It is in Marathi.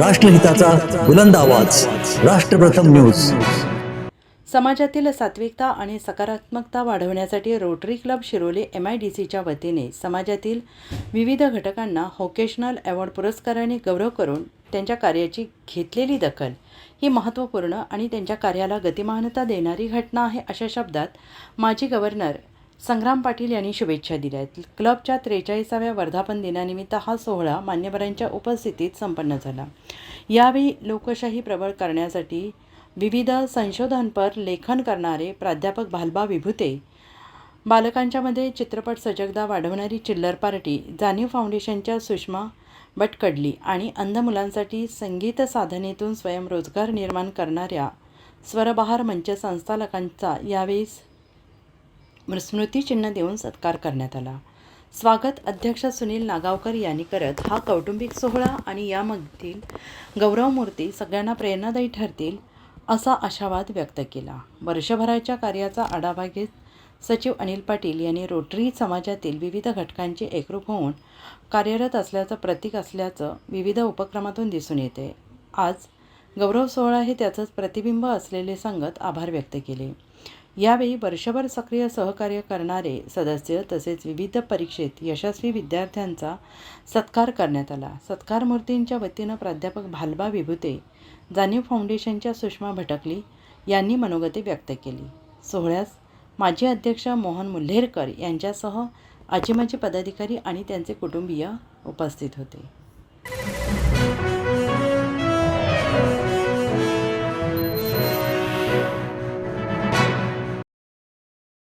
राष्ट्रहिताचा बुलंद आवाज. राष्ट्रप्रथम न्यूज. समाजातील सात्विकता आणि सकारात्मकता वाढवण्यासाठी rotary club Shiroli M I D सीच्या वतीने समाजातील विविध घटकांना होकेशनल अवॉर्ड पुरस्काराने गौरव करून त्यांच्या कार्याची घेतलेली दखल ही महत्त्वपूर्ण आणि त्यांच्या कार्याला गतिमानता देणारी घटना आहे अशा शब्दात माजी गव्हर्नर संग्राम पाटील यांनी शुभेच्छा दिल्या आहेत. क्लबच्या त्रेचाळीसाव्या वर्धापन दिनानिमित्त हा सोहळा मान्यवरांच्या उपस्थितीत संपन्न झाला. यावेळी लोकशाही प्रबळ करण्यासाठी विविध संशोधनपर लेखन करणारे प्राध्यापक भालबा विभुते बालकांच्यामध्ये चित्रपट सजगता वाढवणारी चिल्लर पार्टी जाणीव फाउंडेशनच्या सुषमा बटकडली आणि अंध मुलांसाठी संगीत साधनेतून स्वयंरोजगार निर्माण करणाऱ्या स्वरबहार मंच संस्थालकांचा यावेळी म्हणजे स्मृतिचिन्ह देऊन सत्कार करण्यात आला. स्वागत अध्यक्ष सुनील नागावकर यांनी करत हा कौटुंबिक सोहळा आणि यामधील गौरवमूर्ती सगळ्यांना प्रेरणादायी ठरतील असा आशावाद व्यक्त केला. वर्षभराच्या कार्याचा आढावा घेत सचिव अनिल पाटील यांनी रोटरी समाजातील विविध घटकांचे एकरूप होऊन कार्यरत असल्याचं प्रतीक असल्याचं विविध उपक्रमातून दिसून येते. आज गौरव सोहळा हे त्याचंच प्रतिबिंब असलेले सांगत आभार व्यक्त केले. यावेळी वर्षभर सक्रिय सहकार्य करणारे सदस्य तसेच विविध परीक्षेत यशस्वी विद्यार्थ्यांचा सत्कार करण्यात आला. सत्कार मूर्तींच्या वतीनं प्राध्यापक भालबा विभुते जाणीव फाउंडेशनच्या सुषमा भटकली यांनी मनोगती व्यक्त केली. सोहळ्यास माजी अध्यक्ष मोहन मुल्हेरकर यांच्यासह आजीमाजी पदाधिकारी आणि त्यांचे कुटुंबीय उपस्थित होते.